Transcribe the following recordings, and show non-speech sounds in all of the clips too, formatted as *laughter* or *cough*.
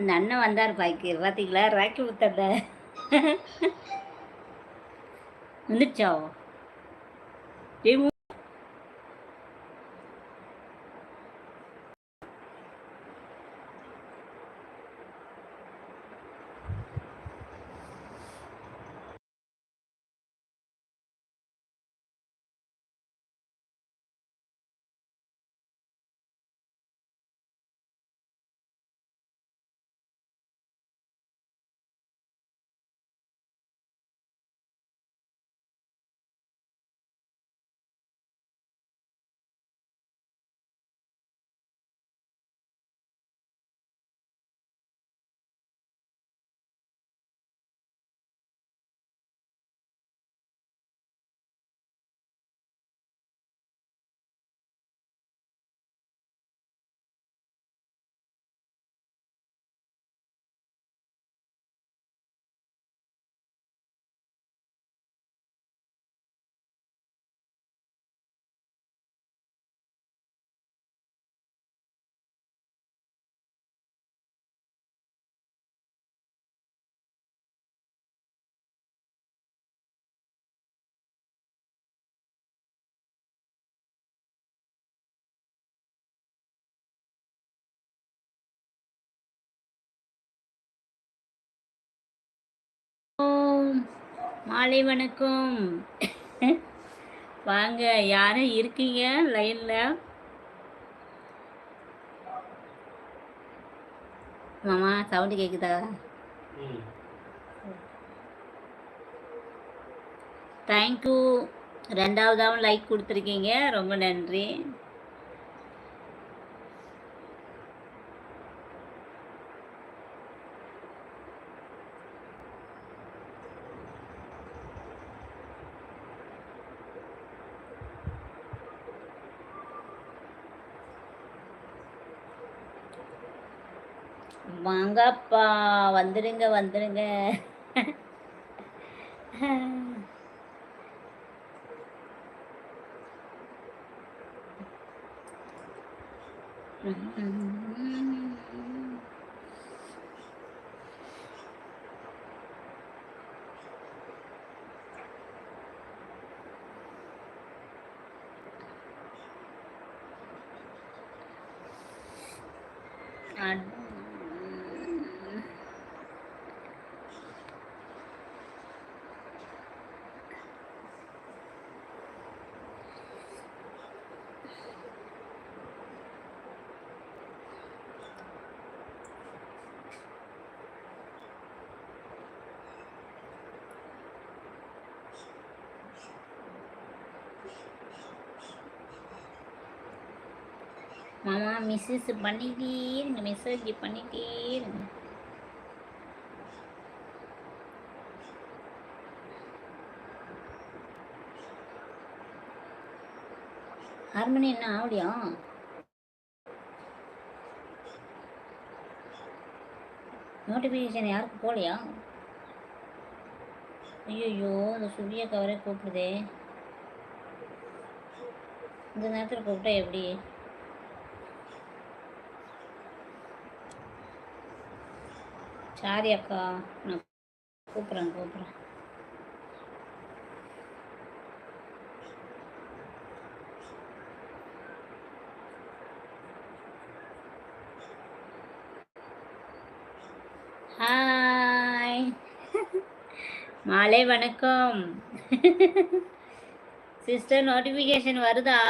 இந்த அண்ணன் வந்தார் பாய்க்கு பார்த்தீங்களா ராக்கி புத்தண்ட வந்துடுச்சா மாலை வணக்கம். வாங்க யாரும் இருக்கீங்க? லைன்ல. மாமா சவுண்டு கேக்குதா? தேங்க்யூ ரெண்டாவதாகவும் லைக் கொடுத்துருக்கீங்க. ரொம்ப நன்றி. வாங்கப்பா வந்துடுங்க வந்துடுங்க மாமா. மிஸ்ஸஸ் பண்ணிட்டே இருங்க மெசேஜ் பண்ணிட்டே இருங்க ஆறு மணி என்ன ஆவடியா நோட்டிஃபிகேஷன் யாருக்கும் போகலையா? ஐயோ இந்த சுவிய கவரே கூப்பிடுதே. இந்த நேரத்தில் கூப்பிட்டா எப்படி? சாரி அக்கா. நான் கூப்பிட்றேன் கூப்பிட்றேன். ஹாய் மாலை வணக்கம். சிஸ்டர் நோட்டிஃபிகேஷன் வருதா?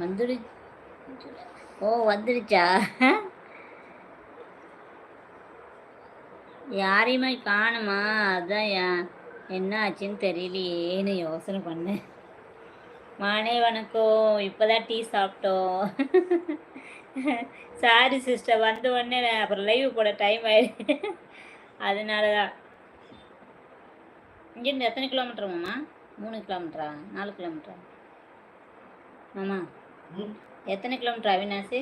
வந்துடு ஓ வந்துடுச்சா? யாரையுமே காணுமா? அதான் என்ன ஆச்சுன்னு தெரியலையேன்னு யோசனை பண்ணேன் மானே வணக்கம். இப்போதான் டீ சாப்பிட்டோம். Sorry sister. வந்த உடனே அப்புறம் லைவ் போட டைம் ஆயிடுச்சு. அதனால தான் இங்கேருந்து எத்தனை கிலோமீட்டர் மாமா? மூணு கிலோமீட்டரா நாலு கிலோமீட்டரா மாமா? எத்தனை கிலோமீட்டர் அவினாசி?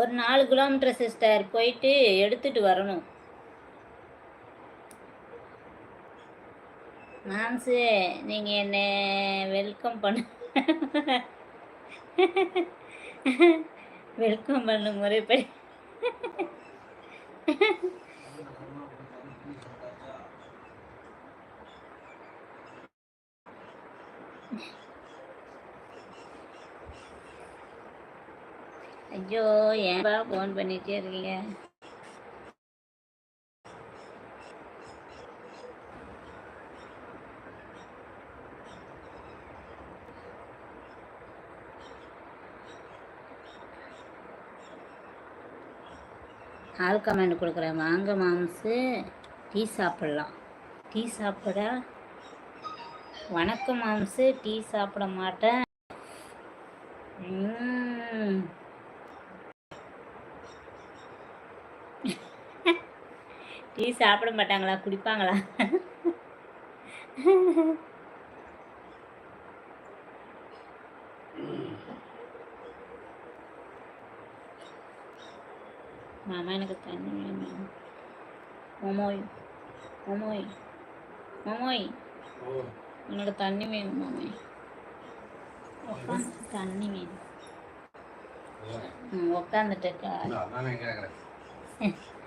ஒரு நாலு கிலோமீட்டர் சிஸ்டர் போயிட்டு எடுத்துட்டு வரணும். மாம்சு நீங்கள் என்னை வெல்கம் பண்ண வெல்கம் பண்ண முறைப்படி. ஐயோ ஏன்பா ஃபோன் பண்ணிட்டே இருக்கீங்க? ஆள் கமெண்ட் கொடுக்குறேன். வாங்க மாம்சு. டீ சாப்பிட்லாம். டீ சாப்பிட? வணக்கம் மாம்சு. டீ சாப்பிட மாட்டேன் ம். டீ சாப்பிட மாட்டாங்களா? குடிப்பாங்களா? மாமா எனக்கு தண்ணி வேணும்? மோமோய் மோமோய் மோமோய். உன்னோட தண்ணி வேணும் மாமோய் தண்ணி வேணும். கேட்குறேன் *laughs*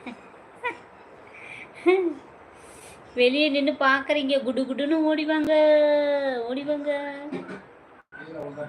வெளியே நின்று பார்க்குறீங்க. குடு குடுன்னு ஓடிவாங்க. ஓடிவாங்க. கீழே விட்டா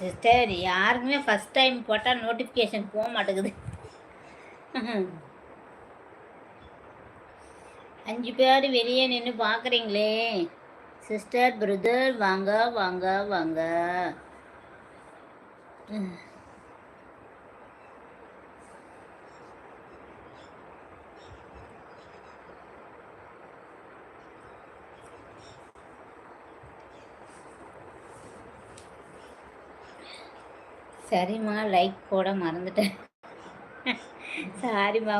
சிஸ்டர் யாருக்குமே ஃபஸ்ட் டைம் போட்டால் நோட்டிஃபிகேஷன் போக மாட்டேங்குது. அஞ்சு பேர் வெளியே நின்று பார்க்குறீங்களே சிஸ்டர் பிரதர் வாங்க வாங்க வாங்க. சரிம்மா லைக் போட மறந்துட்டேன். சாரிம்மா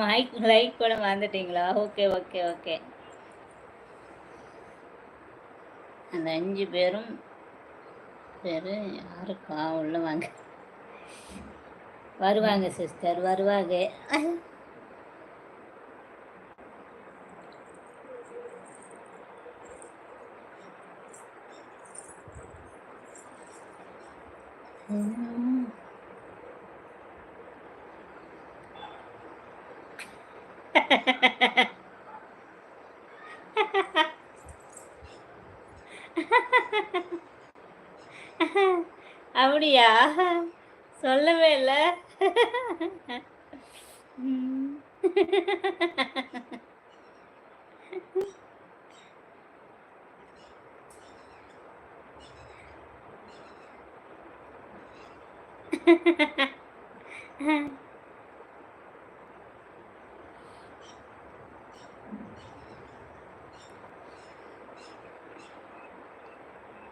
மைக் லைக் போட மறந்துட்டீங்களா? ஓகே ஓகே ஓகே அந்த அஞ்சு பேரும் பேர் யாருக்கா உள்ள வாங்க. வருவாங்க சிஸ்டர் வருவாங்க. *laughs* அப்படியா? சொல்லவே இல்லை. *laughs*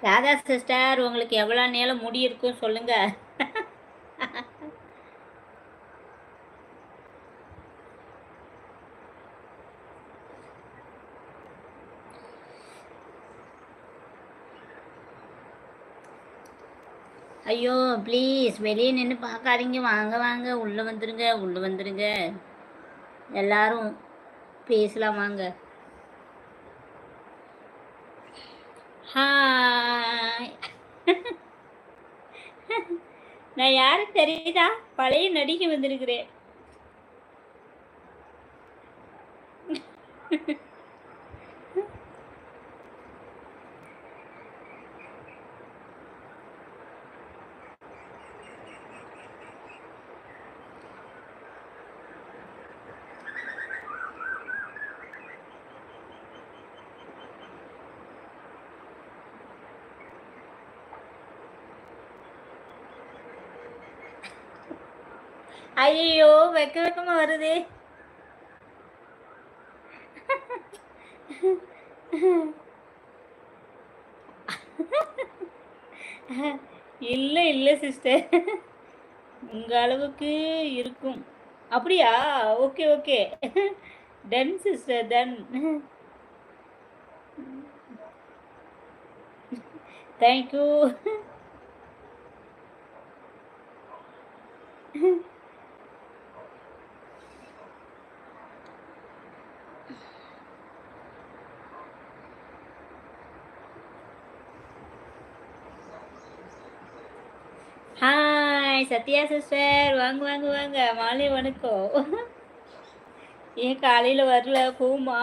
ராதா சிஸ்டர் உங்களுக்கு எவ்வளோ நேரம் முடி இருக்கும் சொல்லுங்க ஐயோ ப்ளீஸ் வெளியே நின்று பார்க்காதீங்க. வாங்க வாங்க. உள்ளே வந்துருங்க உள்ளே வந்துருங்க. எல்லாரும் பேசலாம் வாங்க. ஹாய் *laughs* நான் யாரும் தெரியுதா? பழைய நடிகை வந்திருக்கிறேன். *laughs* ஐயோ வெக்க வெக்கமா வருது. இல்லை இல்லை சிஸ்டர் உங்க அளவுக்கு இருக்கும். அப்படியா? Okay okay. Done sister done thank you hi Sathya sister வாங்க வாங்க வாங்க. மாலை வணக்கம். ஏன் காலையில் வரல? போமா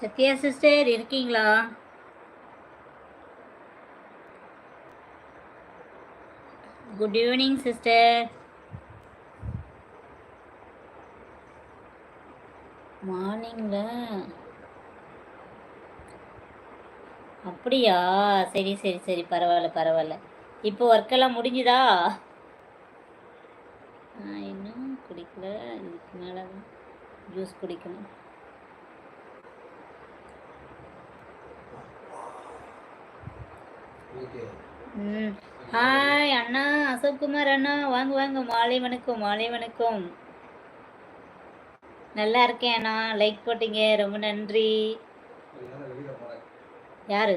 சத்யா சிஸ்டர் இருக்கீங்களா? Good evening sister. மார்னிங்கில் அப்படியா? சரி சரி சரி. பரவாயில்ல பரவாயில்ல. இப்போ ஒர்க்கெல்லாம் முடிஞ்சுதா? நான் இன்னும் குடிக்கல. இதுக்கு மேலே தான் ஜூஸ் குடிக்கணும். ம். ஹாய் அண்ணா. அசோக்குமார் அண்ணா. வாங்க வாங்க. மாலை வணக்கம் மாலை வணக்கம். நல்லா இருக்கேன் அண்ணா. லைக் போட்டீங்க. ரொம்ப நன்றி. யாரு?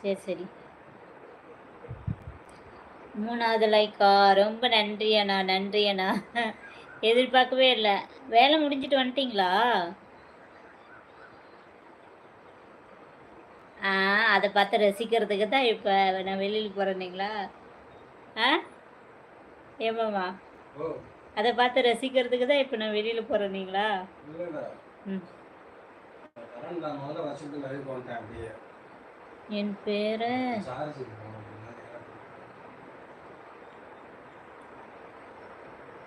சரி சரி. மூணாவது லைக்கா ரொம்ப நன்றி அண்ணா. நன்றி அண்ணா. எதிர்பார்க்கவே இல்லை. வேலை முடிஞ்சிட்டு வந்துட்டீங்களா? ஆ அதை பார்த்து ரசிக்கிறதுக்கு தான் இப்போ நான் வெளியில் போகிறேன்னீங்களா ஆ? ஏமாம்மா ஓ. அதை பார்த்து ரசிக்கிறதுக்கு தான் இப்போ நான் வெளியில் பண்ணிட்டேன் அப்படியே. என் பேரை.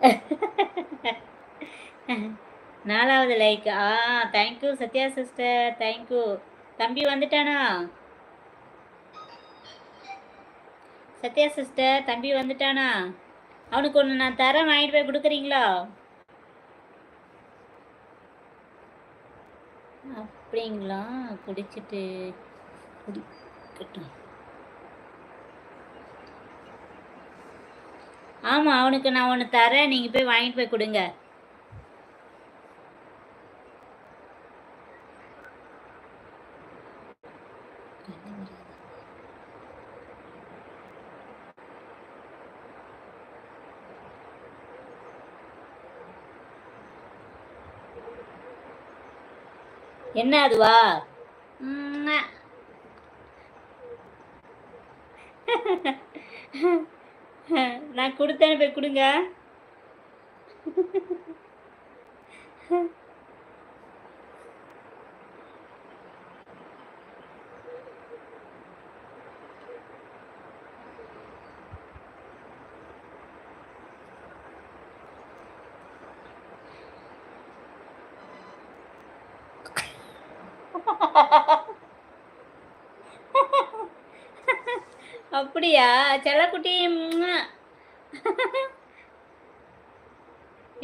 *laughs* நாலாவது like ah thank you Sathya sister thank you தம்பி வந்துட்டானா? சத்யா சிஸ்டர் தம்பி வந்துட்டானா? அவனுக்கு ஒன்று நான் தரேன் வாங்கிட்டு போய் கொடுக்குறீங்களா? அப்படிங்களா? குடிச்சிட்டு குடிக்கட்டும் ஆமாம் அவனுக்கு நான் ஒன்று தரேன் நீங்கள் போய் வாங்கிட்டு போய் கொடுங்க. என்ன அதுவா. *laughs* நான் கொடுத்தேன்னு போய் கொடுங்க அப்படியா? செல்லக்குட்டி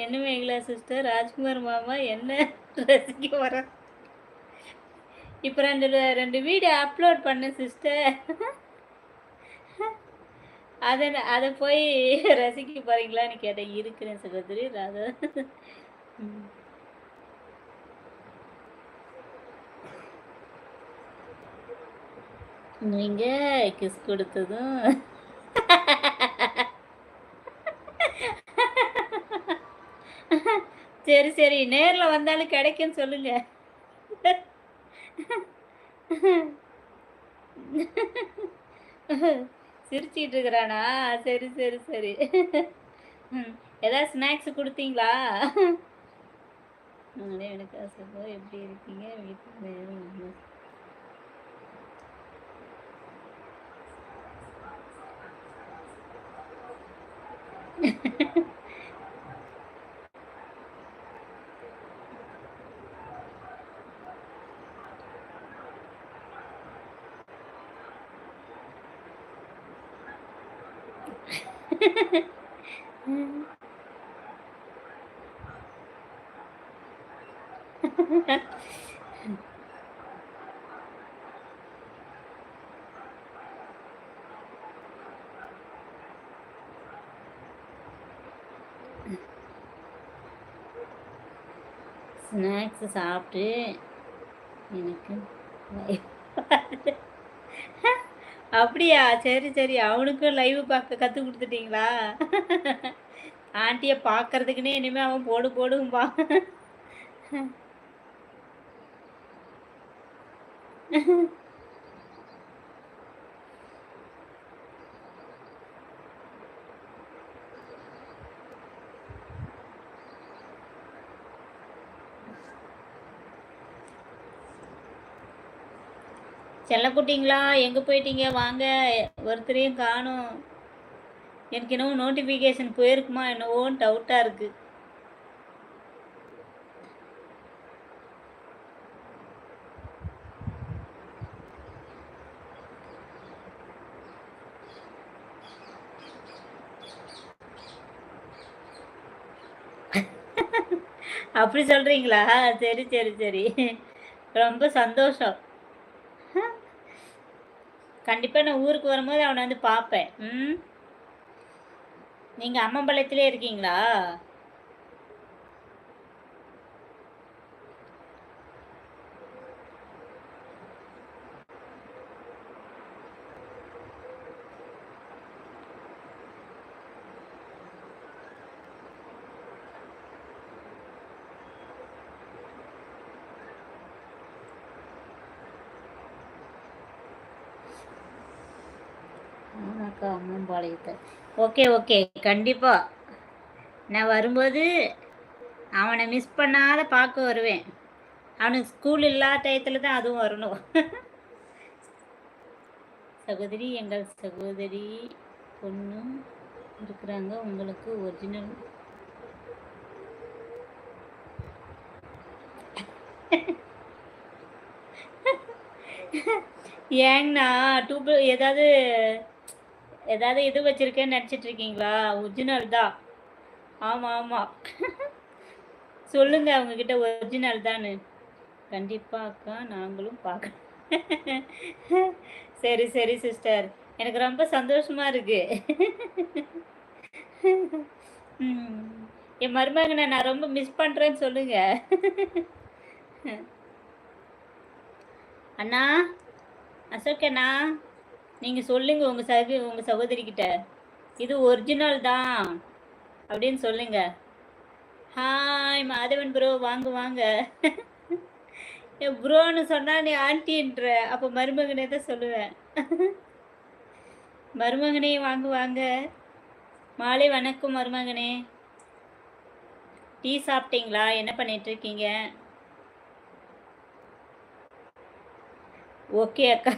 என்ன மேகலா சிஸ்டர் ராஜ்குமார் மாமா என்ன ரசிக்க வர? இப்போ ரெண்டு ரெண்டு வீடியோ அப்லோட் பண்ண சிஸ்டர் அதை அதை போய் ரசிக்க போகிறீங்களான்னு கேட்டேன். இருக்கிறேன் சகோதரி ராதா. நீங்கள் கிஸ் கொடுத்ததும். சரி சரி. நேரில் வந்தாலும் கிடைக்கும்னு சொல்லுங்க. சிரிச்சிட்டு இருக்கிறானா? சரி சரி சரி. ஏதாவது ஸ்நாக்ஸ் கொடுத்தீங்களா? நானே எனக்கு ஆசைப்போ எப்படி இருக்கீங்க? வீட்டுக்கு Hehehehe ஸ்நாக்ஸு சாப்பிட்டு எனக்கு அப்படியா? சரி சரி. அவனுக்கும் லைவ் பார்க்க கற்றுக் கொடுத்துட்டீங்களா? ஆண்டியை பார்க்கறதுக்குன்னே இனிமேல் அவன் போடு போடும்பா செல்லக்குட்டிங்களா எங்கே போயிட்டீங்க? வாங்க. ஒருத்தரையும் காணும். எனக்கு என்னவோ நோட்டிஃபிகேஷன் போயிருக்குமா என்னவோன்னு டவுட்டாக இருக்குது அப்படி சொல்கிறீங்களா சரி சரி சரி. ரொம்ப சந்தோஷம். கண்டிப்பாக நான் ஊருக்கு வரும்போது அவனை வந்து பார்ப்பேன். ம்? நீங்கள் அம்மம்பலத்திலே இருக்கீங்களா? இருக்கா அம்மம்பாளையத்தை ஓகே ஓகே கண்டிப்பாக நான் வரும்போது அவனை மிஸ் பண்ணாத பார்க்க வருவேன். அவனுக்கு ஸ்கூல் இல்லாத டயத்தில் தான் அதுவும் வரணும். சகோதரி எங்கள் சகோதரி பொண்ணு இருக்கிறாங்க. உங்களுக்கு ஒரிஜினல் ஏங்கண்ணா டூப் ஏதாவது ஏதாவது இது வச்சுருக்கேன்னு நினச்சிட்டு இருக்கீங்களா ஒரிஜினல் தான் ஆமாம் ஆமாம் சொல்லுங்க அவங்கக்கிட்ட ஒரிஜினல் தானு கண்டிப்பாக அக்கா நாங்களும் பார்க்க சரி சரி சிஸ்டர் எனக்கு ரொம்ப சந்தோஷமாக இருக்குது என் மருமகனை நான் ரொம்ப மிஸ் பண்ணுறேன்னு சொல்லுங்க. அண்ணா அசோக் அண்ணா. நீங்கள் சொல்லுங்க உங்கள் சகு உங்கள் சகோதரிக்கிட்ட இது ஒரிஜினல் தான் அப்படின்னு சொல்லுங்க. ஹாய் மாதவன் ப்ரோ வாங்க வாங்க. என் ப்ரோன்னு சொன்னால் நீ ஆண்டின்ற அப்போ மருமகனே தான் சொல்லுவேன். மருமகனே வாங்க வாங்க. மாலை வணக்கம் மருமகனே. டீ சாப்பிட்டீங்களா? என்ன பண்ணிட்டு இருக்கீங்க? ஓகே அக்கா.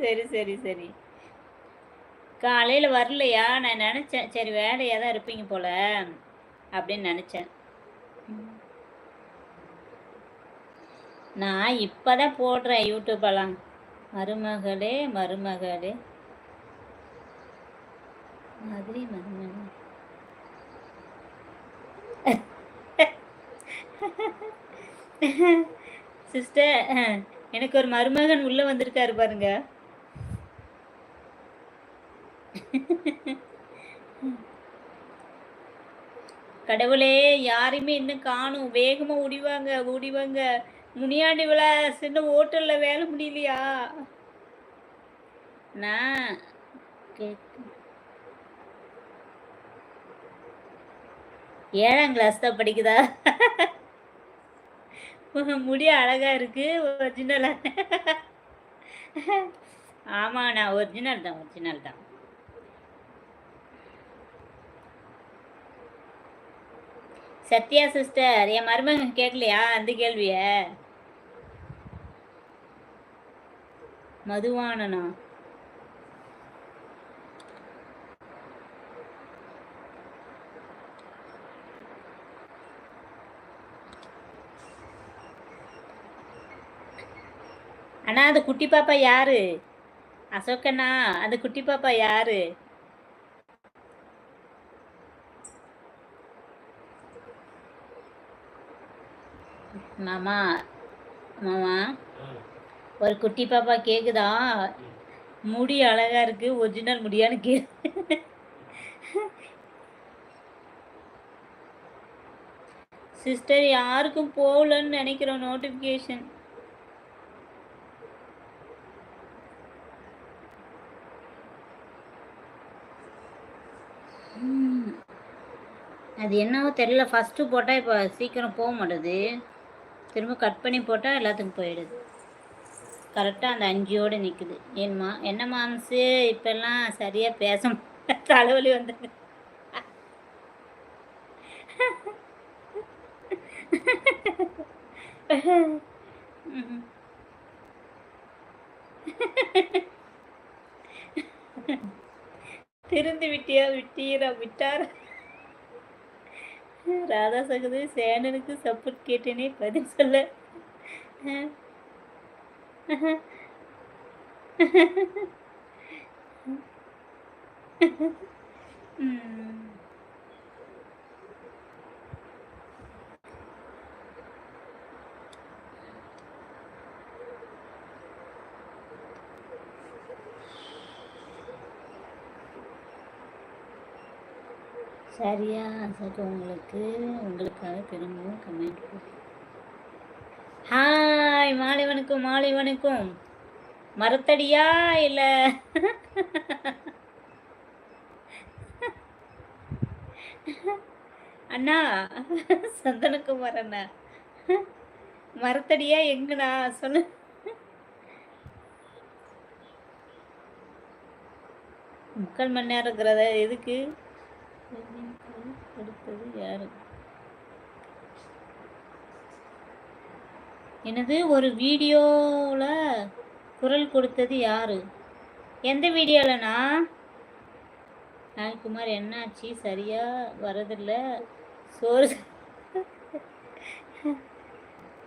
சரி சரி சரி. காலையில் வரலையா? நான் நினச்சேன். சரி வேலையாக தான் இருப்பீங்க போல அப்படின்னு நினச்சேன். நான் இப்போ தான் போடுறேன் யூடியூப்பெல்லாம் மருமகளே மருமகளே. மாதிரி மருமகளே. சிஸ்டர் எனக்கு ஒரு மருமகன் உள்ள வந்திருக்காரு பாருங்க. கடவுளே யாரையுமே இன்னும் காணும். வேகமா ஓடிவாங்க ஓடிவாங்க. முனியாண்டி விழா சின்ன ஹோட்டல்ல வேலை முடியலையா? நான் ஏழாம் கிளாஸ் தான் படிக்குதா? *laughs* முடி அழகா இருக்கு ஒரிஜினலா ஆமா நான் ஒரிஜினல் தான் ஒரிஜினல் தான். சத்யா சிஸ்டர் என் மருமகன் கேட்கலையா அந்த கேள்விய? மதுவானனா? அண்ணா அந்த குட்டி பாப்பா யாரு? அசோக்கண்ணா அந்த குட்டி பாப்பா யாரு? மாமா மாமா ஒரு குட்டி பாப்பா கேக்குதா? முடி அழகா இருக்கு ஒரிஜினல் முடியான்னு கே சிஸ்டர் யாருக்கும் போகலன்னு நினைக்கிறோம் நோட்டிஃபிகேஷன் அது என்னவோ தெரியல. ஃபஸ்ட்டு போட்டால் இப்போ சீக்கிரம் போக மாட்டேது. திரும்ப கட் பண்ணி போட்டால் எல்லாத்துக்கும் போயிடுது. கரெக்டாக அந்த அஞ்சியோடு நிற்குது ஏன்மா என்ன மாம்சு இப்போல்லாம் சரியாக பேச தலைவலி வந்துடுது திருந்து விட்டியா விட்டீரா? விட்டாரா? ராதா சகோதரி சேனனுக்கு சப்போர்ட் கேட்டேனே பதில் சொல்ல *laughs* ம். சரியா சரி உங்களுக்கு உங்களுக்காக திரும்பவும் கமெண்ட் ஹாய் மாலை வணக்கம் மாலை வணக்கம். மரத்தடியா இல்லை? அண்ணா சந்தனகுமார் அண்ணா. மரத்தடியா எங்கண்ணா சொல்லு. முக்கால் மணி நேரம் இருக்கிறத? எதுக்கு? கொடுத்தது எனது ஒரு வீடியோவில் குரல் கொடுத்தது யாரு? எந்த வீடியோவில்ண்ணா ராஜ்குமார் என்னாச்சு? சரியா வரதில்ல. சோறு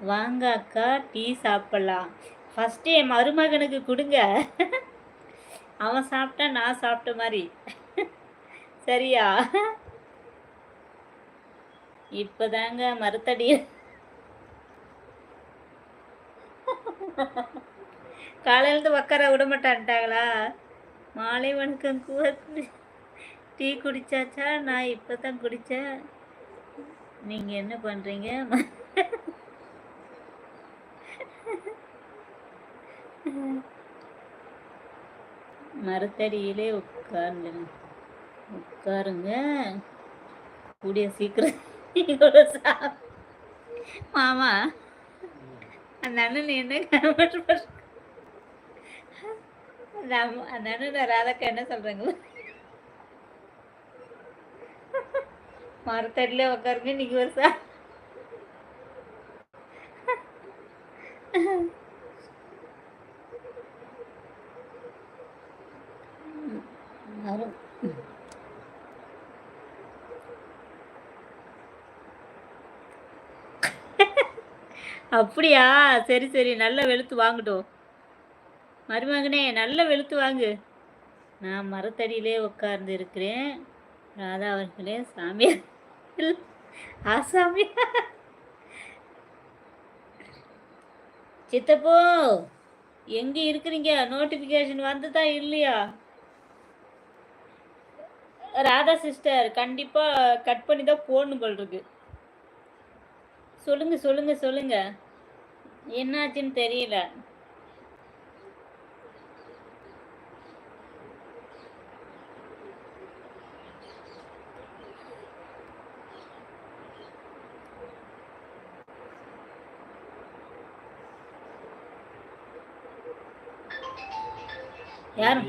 வாங்க அக்கா டீ சாப்பிடலாம். ஃபஸ்ட்டு என் மருமகனுக்கு கொடுங்க. அவன் சாப்பிட்டா நான் சாப்பிட்ட மாதிரி. சரியா? இப்பதாங்க மறுத்தடி. காலையிலேருந்து உக்கார விட மாட்டான்ட்டாங்களா? மாலை வணக்கம் கூட டீ குடிச்சாச்சா? நான் இப்போ தான் குடித்தேன் நீங்கள் என்ன பண்ணுறீங்க மரத்தடியிலே உட்கார்ந்து உட்காருங்க. கூடிய சீக்கிரம். *laughs* மாமா அந்த அண்ணன் என்ன அந்த அந்த அண்ணன் ராதாக்கா என்ன சொல்றாங்க மரத்தடியில உட்காருங்க நீங்க ஒரு சா வரும் அப்படியா? சரி சரி. நல்ல வெளுத்து வாங்கட்டும் மருமகனே நல்ல வெளுத்து வாங்கு. நான் மரத்தடியிலே உட்கார்ந்து இருக்கிறேன். ராதா அவர்களே சாமியார். ஆ ஆசாமி சித்தப்போ எங்கே இருக்கிறீங்க? நோட்டிஃபிகேஷன் வந்துதா இல்லையா? ராதா சிஸ்டர் கண்டிப்பாக கட் பண்ணி தான் போடணும் போல் இருக்கு. சொல்லுங்க சொல்லுங்க சொல்லுங்க. என்னாச்சுன்னு தெரியல. யார்?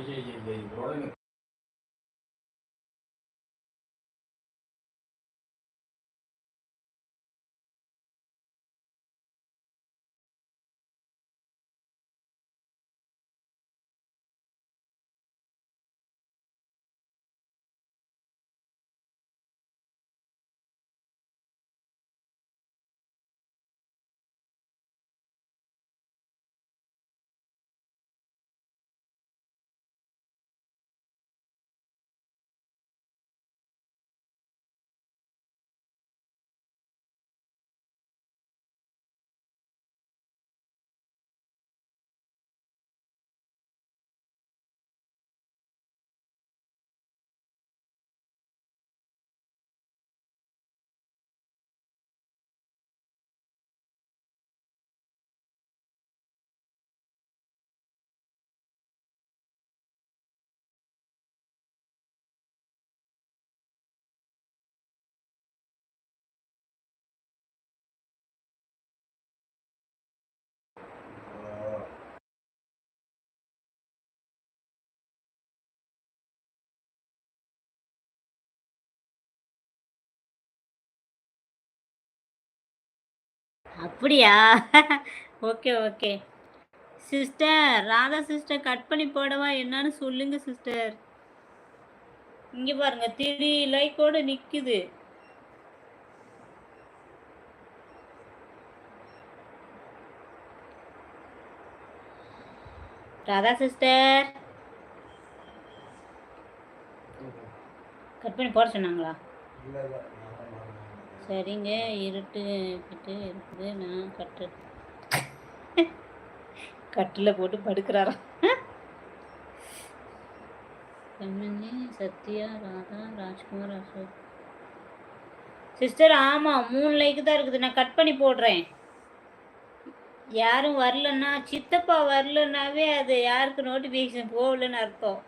அப்படியா? Okay okay. Sister Radha sister cut பண்ணி போடவா? என்னன்னு சொல்லுங்க சிஸ்டர். இங்க பாருங்க த்ரீ லைக்கோட நிக்குது. ராதா சிஸ்டர். கட் பண்ணி போட சொன்னாங்களா இல்லை இல்லை நான் தான் நான் சரிங்க இருட்டு இருக்குது. நான் கட்டு கட்டில் போட்டு படுக்கிறாராம் கண்மணி சத்யா ராதா ராஜ்குமார் அசோக். சிஸ்டர் ஆமாம் மூணு லைக்கு தான் இருக்குது. நான் கட் பண்ணி போடுறேன். யாரும் வரலன்னா சித்தப்பா வரலன்னாவே அது யாருக்கு நோட்டிஃபிகேஷன் போகலன்னு அர்த்தம்.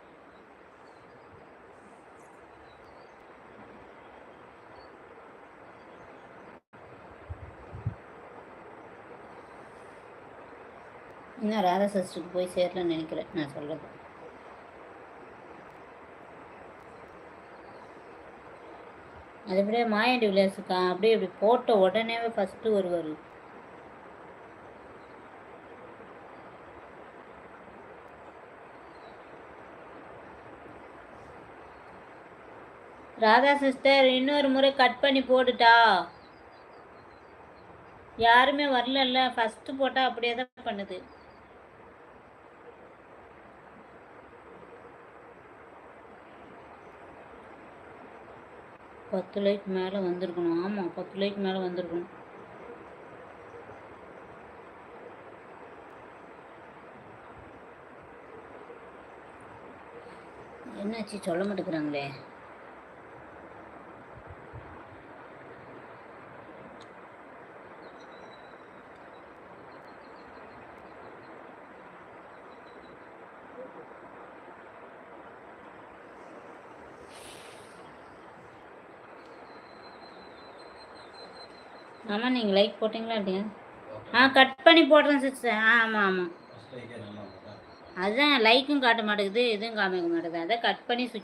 இன்னும் ராதா சிஸ்டருக்கு போய் சேரலன்னு நினைக்கிறேன் நான் சொல்கிறது அது அப்படியே மாயாண்டி விளையாசுக்கா அப்படியே இப்படி போட்ட உடனேவே ஃபஸ்ட்டு வருவார் ராதா சிஸ்டர் இன்னொரு முறை கட் பண்ணி போட்டுட்டா. யாருமே வரலல்ல ஃபஸ்ட்டு போட்டால் அப்படியே தான் பண்ணுது. பத்து லைக் மேலே வந்திருக்கணும். ஆமாம் பத்து லைக் மேலே வந்திருக்கணும். என்னாச்சு? சொல்ல மாட்டேங்கிறாங்களே. ஆமாம் நீங்கள் லைக் போட்டிங்களா இல்லையா? ஆ கட் பண்ணி போடுறேன் சிஸ்டர் ஆ ஆமாம் ஆமாம் அதுதான் லைக்கும் காட்ட மாட்டேங்குது எதுவும் காமிக்க மாட்டேங்குது. அதான் கட் பண்ணி